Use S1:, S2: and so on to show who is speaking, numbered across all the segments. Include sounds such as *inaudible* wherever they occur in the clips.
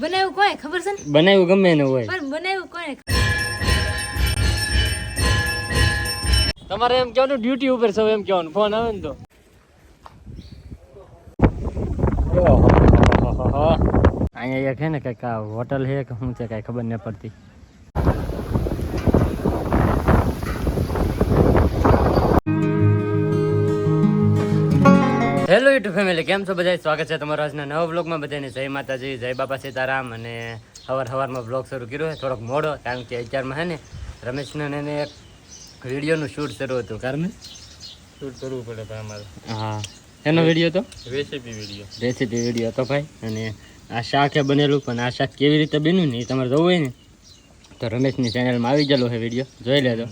S1: બનાવ્યું કોણે? ખબર છે ને?
S2: બનાવ્યું ગમે ને હોય.
S1: પણ બનાવ્યું કોણે?
S2: તમારે એમ કહેવાનું ડ્યુટી ઉપર છો એમ કહેવાનું. ફોન આવે ને તો. અહીંયા એક હે ને કંઈક આ હોટલ છે કે શું છે કાંઈ ખબર નહીં પડતી. હેલો યુટ્યુબ ફેમિલી કેમ છો બધા સ્વાગત છે તમારા આજના નવા બ્લોગમાં બધાને જય માતાજી જય બાપા સીતારામ. અને હવાર હવારમાં બ્લોગ શરૂ કર્યો છે થોડોક મોડો કારણ કે અત્યારમાં હે ને રમેશને એને એક વિડીયોનું શૂટ શરૂ હતું. કારણ
S3: શૂટ કરવું પડે ભાઈ અમારે.
S2: હા. એનો વીડિયો તો?
S3: રેસીપી વીડિયો
S2: રેસીપી વીડિયો હતો ભાઈ. અને આ શાક એ બનેલું પણ આ શાક કેવી રીતે બન્યું ને એ તમારે જોવું હોય ને તો રમેશની ચેનલમાં આવી ગયેલો છે વીડિયો. જોઈ લેજો.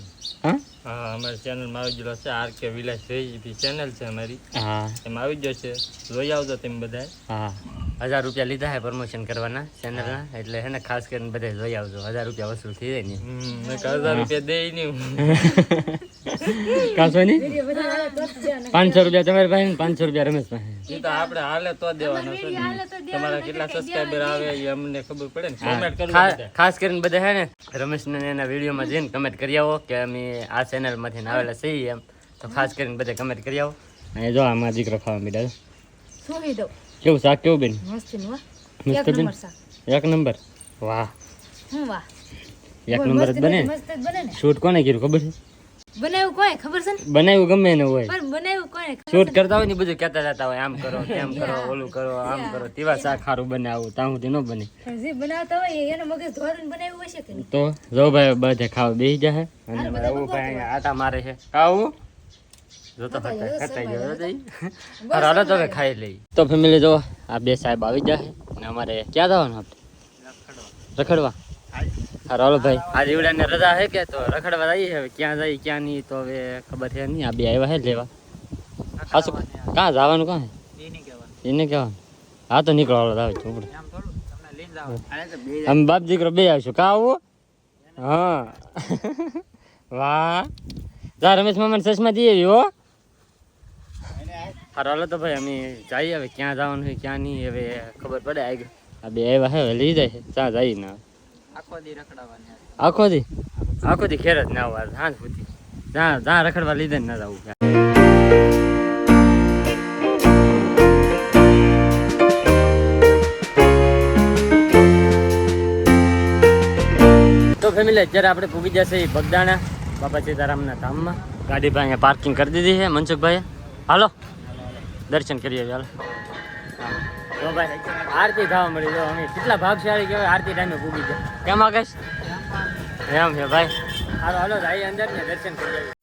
S2: હા?
S3: હા અમારી ચેનલમાં આવી ગયેલો છે આર કે વિલાસ રેસીપી ચેનલ છે અમારી.
S2: હા.
S3: એમાં આવી છે. જોઈ આવજો તમે બધા
S2: હા. હજાર રૂપિયા લીધા છે પ્રમોશન કરવાના ચેનલના એટલે હે. ને ખાસ કરીને બધા જોઈ આવજો. હજાર રૂપિયા વસૂલ થઈ જાય ને.
S3: હજાર રૂપિયા દે નહીં. *laughs*
S2: કાંસો નહીં પાંચસો રૂપિયા તમારી પાસે પાંચસો રૂપિયા રમેશ પાસે
S3: એ તો આપણે હાલે તો દેવાના છે ને. તમારા કેટલા સબસ્ક્રાઇબર આવે એ અમને ખબર પડે ને. કમેન્ટ કરવું
S2: ખાસ કરીને બધા હે ને રમેશને એના વિડીયોમાં જઈને કમેન્ટ કરી આવો કે અમે આ ચેનલમાંથી આવેલા છીએ એમ. તો ખાસ કરીને બધા કમેન્ટ કરી આવો. અને જો આમાં દીકરો ખાવા મીડા કેવું શાક કેવું બેન?
S1: મસ્ત એક
S2: બેન?
S1: નંબર
S2: એક નંબર? વાહ.
S1: હું વાહ.
S2: એક નંબર જ બને
S1: ને, મસ્ત જ બને ને.
S2: શૂટ કોને કર્યું ખબર છે?
S1: બનાવ્યું કોણે? ખબર છે ને?
S2: બનાવ્યું ગમે એને હોય.
S1: પણ બનાવ્યું કોણે?
S2: શૂટ કરતા હોય ને બધું કહેતા જતા હોય આમ કરો તેમ કરો ઓલું કરો આમ કરો તેવા શાક સારું બને આવું ત્યાં ન બને.
S1: જે બનાવતા હોય એને મગજ ધોરણ બનાવ્યું હશે કે
S2: તો જો ભાઈ બધે ખાવા બેસી જાય અને મારા આવું ભાઈ આટા મારે છે. ખાવું? જો તો હતા હતા જો તો ઈ. હારું, હાલો તો હવે ખાઈ લઈ તો ફેમિલી જો આ બે સાહેબ આવી જાય અને અમારે ક્યાં જવાનું આપણે રખડવા. હાલો ભાઈ. આ ઈવડાને રજા છે કે તો રખડવા જઈએ હવે ક્યાં જઈએ ક્યાં નહીં તો હવે ખબર છે નહીં. આ બે આવ્યા છે લેવા. પાછું કાં જવાનું કાં? છે એને કહેવાનું. હા તો નીકળો હાલો આવે ચોપડું અમે બાપ દીકરો બે આવશું. કા આવું? હા. *laughs* વાહ. જા રમેશ મામાને ચશ્મા દઈ આવ્યો હો. હાલો તો ભાઈ અમે જઈએ હવે ક્યાં જવાનું હોય ક્યાં નહીં હવે ખબર પડે આગળ. આ બે આવ્યા હે હવે લઈ જાય છે ચા જઈ ના આખો દી આખો દી ખેર જ ના આવે સાંજ સુધી. જ્યાં જ્યાં રખડવા લીધે ના જવું તો ફેમિલી અત્યારે આપણે પૂગી જશે બગદાણા બાબા સીતારામના ધામમાં. ગાડી ભાઈ અહીંયા પાર્કિંગ કરી દીધી છે મનસુખભાઈ હાલો. દર્શન કરીએ ચાલો તો ભાઈ આરતી થવા મળી. જો અમે કેટલા ભાગશાળી કહેવાય આરતી ટાઈમે પૂગી જાય કેમ આકાશ એમ. છે ભાઈ. હાલો હાલો ભાઈ અંદર ને દર્શન કરી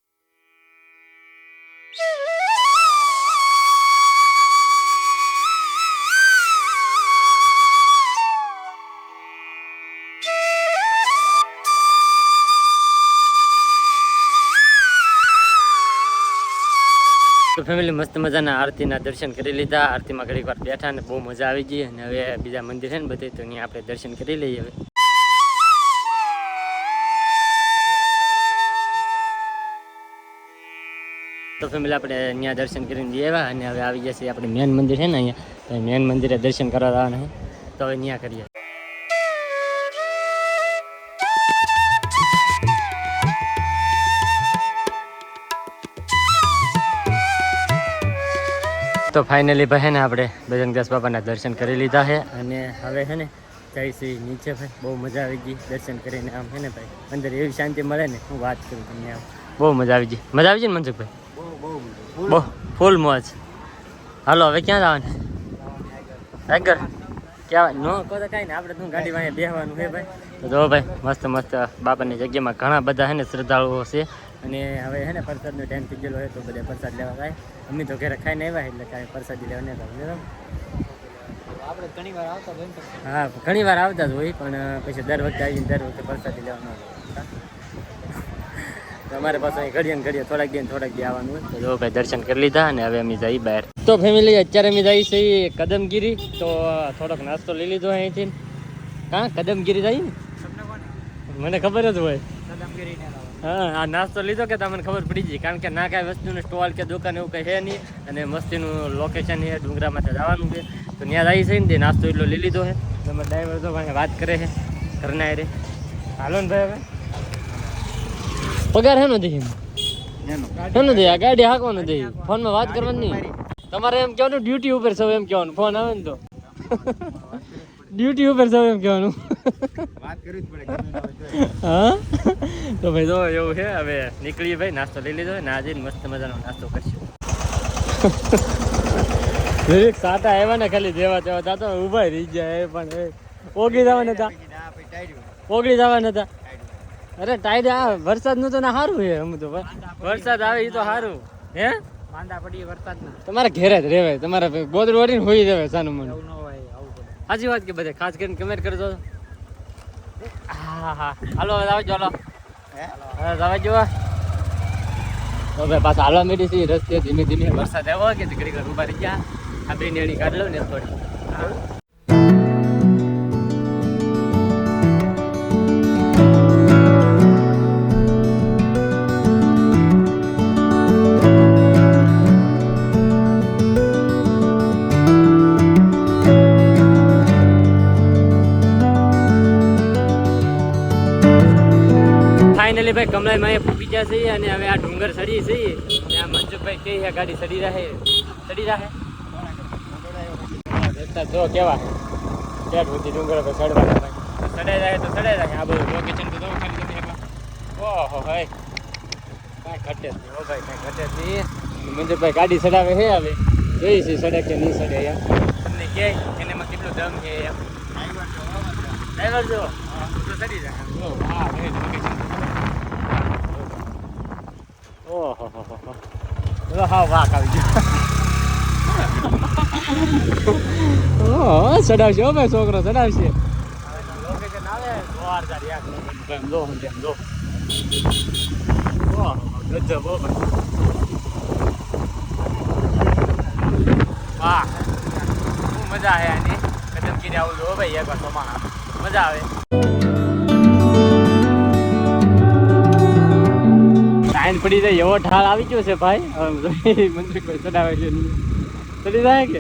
S2: તો ફેમિલી મસ્ત મજાના આરતીના દર્શન કરી લીધા. આરતીમાં ઘડીક વાર બેઠા ને બહુ મજા આવી ગઈ અને હવે બીજા મંદિર છે ને બધે, તો ત્યાં આપણે દર્શન કરી લઈએ હવે. તો ફેમિલી આપણે ત્યાં દર્શન કરીને આવ્યા અને હવે આવી ગયા છીએ આપણે મેન મંદિર છે ને અહીંયા. મેન મંદિરે દર્શન કરવા આવવાના તો હવે ત્યાં કરીએ. તો ફાઇનલી ભાઈ ને આપણે બજરંગદાસ બાપાના દર્શન કરી લીધા છે અને હવે છે ને જઈશું નીચે ભાઈ બહુ મજા આવી ગઈ દર્શન કરીને આમ છે ને ભાઈ અંદર એવી શાંતિ મળે ને હું વાત કરું તમને આમ. બહુ મજા આવી ગઈ. મજા આવી ગઈ ને મનસુખભાઈ? બહુ ફૂલ મોજ. હાલો હવે ક્યાં જવાનું? આગળ ક્યાં નો કહો તો કાંઈ ને આપણે તું ગાડી વાંહે બેસવાનું છે ભાઈ. તો જો ભાઈ મસ્ત મસ્ત બાપાની જગ્યામાં ઘણા બધા છે ને શ્રદ્ધાળુઓ છે. અને હવે છે ને પ્રસાદનો ટાઈમ થઈ ગયેલો હોય તો બધા પ્રસાદ લેવા કાંઈ અમને તો ઘરે ખાઈને આવ્યા એટલે કાંઈ પ્રસાદી લેવા નહીં બરાબર? હા ઘણી વાર આવતા જ હોય પણ પછી દર વખતે આવીને દર વખતે પ્રસાદી લેવા ન *laughs* અમારે પાસે ઘડીએ ને ઘડીએ થોડાક દિન થોડાક દી આવવાનું હોય. તો જો ભાઈ દર્શન કરી લીધા અને હવે અમે જઈ બહાર. તો ફેમિલી અત્યારે અમે જઈ છીએ કદમગીરી. તો થોડોક નાસ્તો લઈ લીધો અહીંથી. હા કદમગીરી જઈ ને મને ખબર જ હોય. હા આ નાસ્તો લીધો કે તમને ખબર પડી જાય કારણ કે ના કાંઈ વસ્તુનું સ્ટોલ કે દુકાન એવું કંઈ છે નહીં અને મસ્તીનું લોકેશન છે ડુંગરામાંથી જવાનું છે. તો ત્યાં આવી છે ને તે નાસ્તો એટલો લઈ લીધો છે. તમે ડ્રાઈવર તો ભાઈ વાત કરે છે ઘરના રે હાલો ને ભાઈ હવે. પગાર હે નથી હે નથી આ ગાડી હાંકવા નથી ફોનમાં વાત કરવાની નહીં. તમારે એમ કહેવાનું ડ્યુટી ઉપર સૌ એમ કહેવાનું. ફોન આવે ને તો. *laughs* ડ્યુટી ઉપર સૌ એમ કહેવાનું.
S4: વાત કરવી જ પડે
S2: હા? તો ભાઈ જો એવું છે હવે નીકળીએ ભાઈ નાસ્તો લઈ લીધો ને આજે મસ્ત મજાનો નાસ્તો કરશું. દરેક સાટા આવ્યા ને ખાલી જેવા તેવા તા તો ઊભા રહી ગયા પણ ઓગળી જવા નતા ઓગળી જવા નતા અરે ટાઈડ આ વરસાદનું તો ના સારું છે અમુક તો વરસાદ આવે એ તો સારું. હે?
S3: માંદા પડી વરસાદના.
S2: તમારે ઘેરે જ રહેવાય તમારે ગોદડ ઓઢીને હોઈ જવાય સાનું મન.
S3: ન
S2: સાચી વાત કે બધે? ખાસ કરીને કમેન્ટ કરજો. હા હા. હાલો હવે હાલો હવે જવા જો તો ભાઈ પાછા હાલવા માંડી છે રસ્તે ધીમે ધીમે વરસાદ આવ્યો કે ઘડી ઘર ઊભા રહી ગયા. આ બે નેડી કાઢ લઉં ને થોડી. ભાઈ કમલાઈ માં પૂકી ગયા છીએ અને હવે આ ડુંગર સડી છીએ અને આ મનસુખભાઈ કઈ છે ગાડી સડી રહે. સડી રહે? જો કેવા? ક્યાં સુધી ડુંગર પર ચડવાના ભાઈ. સડાઈ જાય તો સડાઈ જાય. આ બધું લોકેશન તો જો ખાલી તમે ઓહો ભાઈ. કાંઈ ઘટે જ નહીં ઓ ભાઈ કાંઈ ઘટે જ નહીં. મનસુખભાઈ ગાડી સડાવે છે હવે. જોઈ છે સડે કે નહીં સડે એમ. તમને કહે એનામાં કેટલું દમ છે એમ. ડ્રાઈવર જો ડ્રાઈવર જો? તો સડી જાય. ઓ હા ઓહો હો વાક આવી ગયો ચડાવશે ભાઈ છોકરો ચડાવશે મજા આવે આની કદમ કીને આવું જો ભાઈ એકવાર સોમાણા મજા આવે લાઈન પડી જાય એવો ઠાલ આવી ગયો છે ભાઈ. મંત્રી કોઈ ચડાવે છે ચડી જાય કે?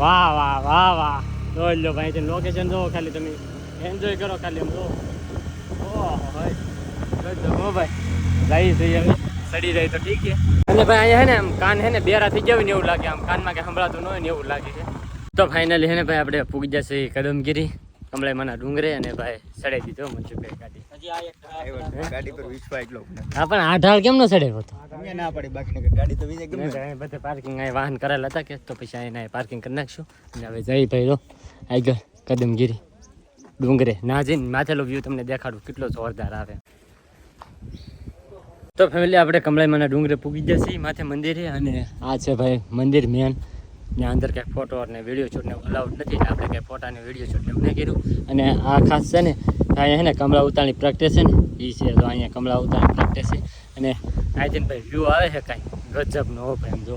S2: વાહ વાહ વાહ વાહ. જોઈ લો ભાઈ લોકેશન જોવો ખાલી તમે. એન્જોય કરો ખાલી એમ જો ઓહો ભાઈ. ભાઈ. જઈ હવે. ચડી જાય તો ઠીક છે. અને ભાઈ અહીંયા હે ને આમ કાન હે ને બેરા થઈ ગયા ને એવું લાગે. આમ કાનમાં કે સંભળાતું ન હોય ને એવું લાગે છે. તો ફાઇનલી હે ને ભાઈ આપણે પૂગી જશે કદમગીરી. કમળાઈમાંના ડુંગરે અને ભાઈ સડાઈ દીધો મનસુખભાઈ ગાડી?
S3: હજી આ એક
S4: ગાડી પર વિશ્વાસ એટલો
S2: હા પણ આ ઢાળ કેમ નો સડે હતો
S4: ના પડી બાકી ગાડી તો બીજે ગમે.
S2: બધે પાર્કિંગ અહીં વાહન કરેલા હતા કે તો પછી અહીંયા પાર્કિંગ કરી નાખશું. અને હવે જઈ ભાઈ રો આગળ કદમગીરી. ડુંગરે. ના જઈને માથેલો વ્યૂ તમને દેખાડું કેટલો જોરદાર આવે. તો ફેમિલી આપણે કમળાઈમાંના ડુંગરે પૂગી જશે માથે મંદિરે અને આ છે ભાઈ મંદિર મેન ને અંદર કંઈ ફોટો અને વીડિયો શૂટને અલાઉડ નથી. આપણે કંઈ ફોટા અને વીડિયો શૂટ એવું કર્યું. અને આ ખાસ છે ને અહીંયા છે ને કમળા ઉતારની પ્રેક્ટિસ છે ને એ છે તો અહીંયા કમળા ઉતારની પ્રેક્ટિસ છે. અને અહીંથી ભાઈ વ્યૂ આવે છે કાંઈ? ગજબનો હો ભાઈ એમ જો.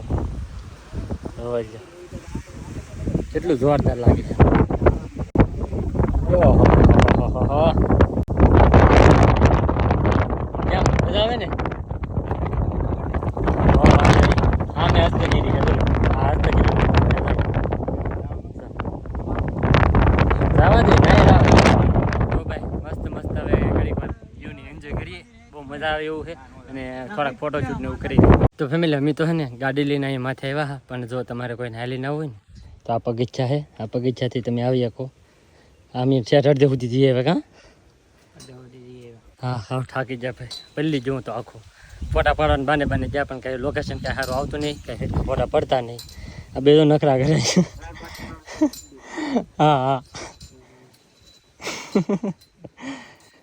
S2: કેટલું જોરદાર લાગે છે ઓહો હો હો હો. કેમ મજા આવે ને ઓ ભાઈ. હા મેં હસ્તગીરી કરેલું હા હસ્તગીરી જવા દે કાંઈ રાવ જો ભાઈ મસ્ત મસ્ત હવે ઘડીક વાર વ્યૂની એન્જોય કરીએ બહુ મજા આવે એવું છે અને થોડાક ફોટો શૂટ ને એવું કરી તો ફેમિલી અમે તો હે ને ગાડી લઈને અહીંયા માથે આવ્યા હા પણ જો તમારે કોઈને હાલી ના હોય ને તો આ પગીચા છે. આ પગીચાથી તમે આવી શકો. આમ છે અડધે સુધી જઈએ હવે કાં? હા હા થાકી જાય ભાઈ. પહેલી જોઉં તો આખું. ફોટા પાડવાને બાને બાને જ્યાં પણ કાંઈ લોકેશન કાંઈ સારું આવતું નહીં કાંઈ હેઠળ ફોટા પડતા નહીં. આ બે નખરા કરે હા હા.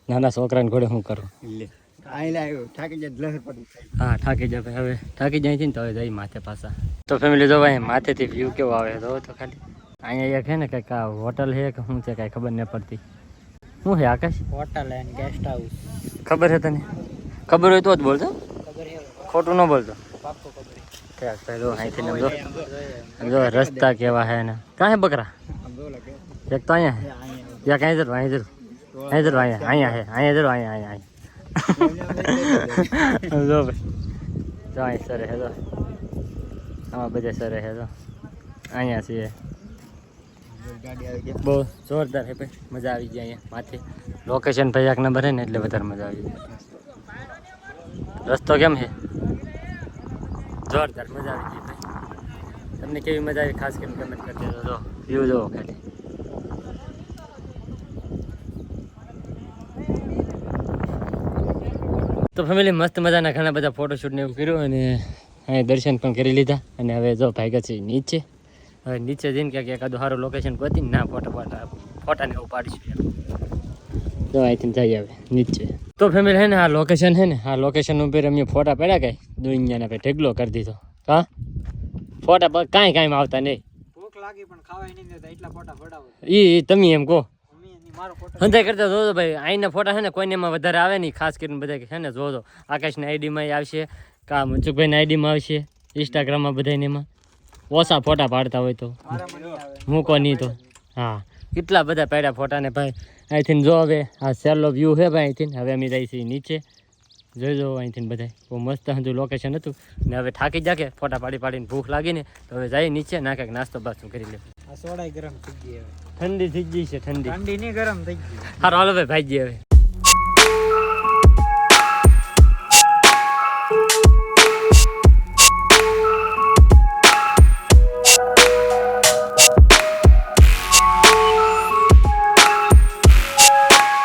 S2: નાના છોકરાને ઘોડે શું કરું?
S4: લે. આઈ આવ્યો થાકી જાય લહેર પડી.
S2: હા થાકી જાય ભાઈ. હવે થાકી જાય છે ને તો હવે જઈ માથે પાછા. તો ફેમિલી જો ભાઈ માથેથી વ્યૂ કેવો આવે? તો તો ખાલી. અહીંયા એક છે ને કંઈક આ હોટલ છે કે શું છે કાંઈ ખબર નહીં પડતી. શું છે Akash?
S3: Hotel and guest house
S2: ખબર છે તને? ખબર હોય તો જ બોલતો
S3: ખબર છે
S2: ખોટું ન બોલતો.
S3: પાક્કો ખબર
S2: ઠીક ભાઈ જો અહીંથી ને જો. જો રસ્તા કેવા છે ને. કાં છે બકરા?
S4: આમ જો લાગે
S2: એક તો અહીંયા છે યા કાંઈ જરૂર અહીં જરૂર. અહીં જરૂર અહીંયા અહીંયા છે અહીંયા જરૂર અહીંયા અહીંયા અહીંયા. જો ભાઈ જો અહીં સર હે જો આમાં બધે સરે છે તો અહીંયા છીએ
S4: ગાડી આવી ગઈ
S2: બહુ જોરદાર છે ભાઈ મજા આવી ગઈ અહીંયા માથે લોકેશન ભાઈ એક નંબર છે ને એટલે વધારે મજા આવી ગઈ રસ્તો કેમ છે જોરદાર મજા આવી ગઈ ભાઈ તમને કેવી મજા આવી ખાસ કરીને કમેન્ટ કરી દેજો જો વ્યૂ જોવો ખાલી તો ફેમિલી મસ્ત મજાના ઘણા બધા ફોટોશૂટ ને એવું કર્યું અને અહીં દર્શન પણ કરી લીધા. અને હવે જો ભાગ્યા છે નીચે. હવે નીચે જઈને ક્યાંક એકાદું સારું લોકેશન ગોતીને ના ફોટા ફોટા ફોટા ને એવું પાડીશું તો અહીંથી જઈએ હવે નીચે. તો ફેમિલી હે ને આ લોકેશન છે ને આ લોકેશન ઉપર અમે ફોટા પડ્યા કઈ દુનિયાને ભાઈ ઢગલો કરી દીધો. હા? ફોટા કાંઈ કાંઈ આવતા નહીં.
S5: ભૂખ લાગી પણ ખાવાય નહીં એટલા ફોટા પડાવો.
S2: એ તમે એમ કહો. હંધાઈ કરતા જોજો ભાઈ અહીંના ફોટા છે ને કોઈને એમાં વધારે આવે નહીં ખાસ કરીને બધા છે ને જોજો. આકાશની આઈડીમાં આવશે કા મનસુખભાઈની આઈડીમાં આવશે ઇન્સ્ટાગ્રામમાં બધાને એમાં. ઓછા ફોટા પાડતા હોય તો. મૂકો નહીં તો. હા. કેટલા બધા પાડ્યા ફોટાને ભાઈ. અહીંથી જો હવે આ સેલો વ્યૂ છે ભાઈ અહીંથી હવે અમે જઈએ છીએ નીચે. જોઈજો અહીંથી બધા બહુ મસ્ત હતું લોકેશન હતું. ને હવે થાકી જાકે ફોટા પાડી પાડીને ભૂખ લાગીને તો હવે જઈએ નીચે ના કાંઈક નાસ્તો બાસ્તો કરી લે
S5: આ સોડાય ગરમ થઈ ગઈ હવે.
S2: ઠંડી થઈ ગઈ છે ઠંડી.
S5: ઠંડી નહીં ગરમ થઈ ગઈ.
S2: હારો હાલો ભાઈ ભાઈ હવે.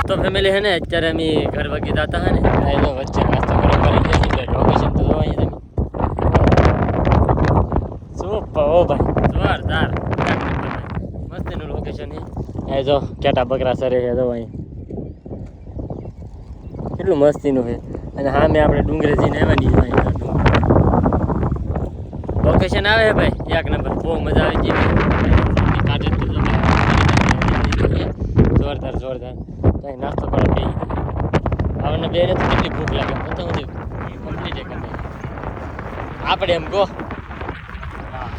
S2: તો ફેમિલી હે ને અત્યારે અમે ઘર વાગી જતા હે ને એનો વચ્ચે નાસ્તો કરો કરી છે છીએ લોકેશન તો જોવા અહીંયા તમે સુપર ઓ ભાઈ જોરદાર મસ્તીનું લોકેશન એ. જો, કેટા બકરા સરે છે, જો અહીં. કેટલું મસ્તીનું છે. અને હા, મેં આપણે ડુંગરે જઈને આવવાની લોકેશન આવે છે ભાઈ, એક નંબર. બહુ મજા આવી ગઈ જોરદાર જોરદાર. કંઈ નાસ્તો કરો બે આપણને બે તો કેટલી ભૂખ લાગે. હું તો સુધી કમ્પ્લીટ કરી આપણે એમ કહો. હા.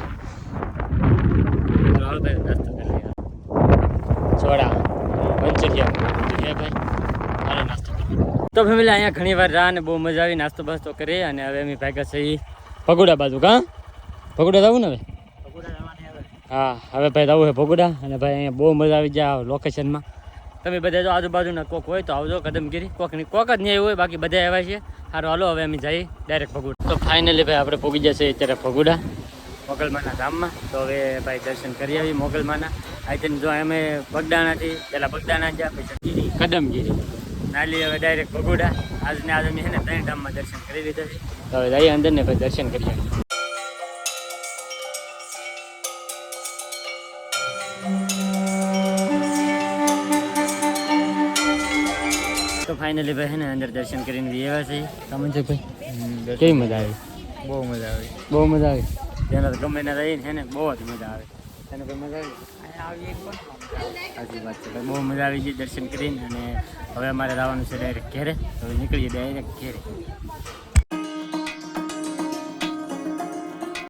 S2: નાસ્તો. કરી લઈએ સોડા હે ભાઈ હાલો નાસ્તો કરી તો ફેમિલી અહીંયા ઘણી વાર રા ને બહુ મજા આવી નાસ્તો બાસ્તો કરીએ અને હવે અમે ભાગ્યા છીએ ભગુડા બાજુ કા? ભગુડા જવું ને હવે? હા હવે ભાઈ જવું છે ભગુડા અને ભાઈ અહીંયા બહુ મજા આવી જાય લોકેશનમાં તમે બધા જો આજુબાજુના કોક હોય તો આવજો કદમગીરી. કોક નહીં કોક જ નહીં હોય બાકી બધા એવા છે. સારું હાલો હવે અમે જઈએ ડાયરેક્ટ ભગુડા. તો ફાઇનલી ભાઈ આપણે પહોંચી જશે અત્યારે ભગુડા મોગલમાના ગામમાં તો હવે ભાઈ દર્શન કરી આવી મોગલમાના. અહીંથી જો અમે બગદાણાથી પહેલાં બગદાણા ગયા પછી કદમગીરી. નાલી હવે ડાયરેક્ટ ભગુડા. આજને આજે મેં છે ને ત્રણ ધામમાં દર્શન કરી લીધા છે. તો હવે જઈએ અંદર ને ભાઈ દર્શન કરી આવીએ તો ફાઇનલી ભાઈ ને અંદર દર્શન કરીને આવ્યા છે. છે ભાઈ કેવી મજા આવી?
S4: બહુ મજા આવી.
S2: બહુ મજા આવી. તેના તો ગમે ના રહીને છે ને બહુ જ મજા આવે. તને કોઈ મજા આવી? સાચી વાત છે. બહુ મજા આવી ગઈ દર્શન કરીને અને હવે અમારે જવાનું છે ડાયરેક્ટ ઘેરે. હવે નીકળીએ ડાયરેક્ટ ઘેરે.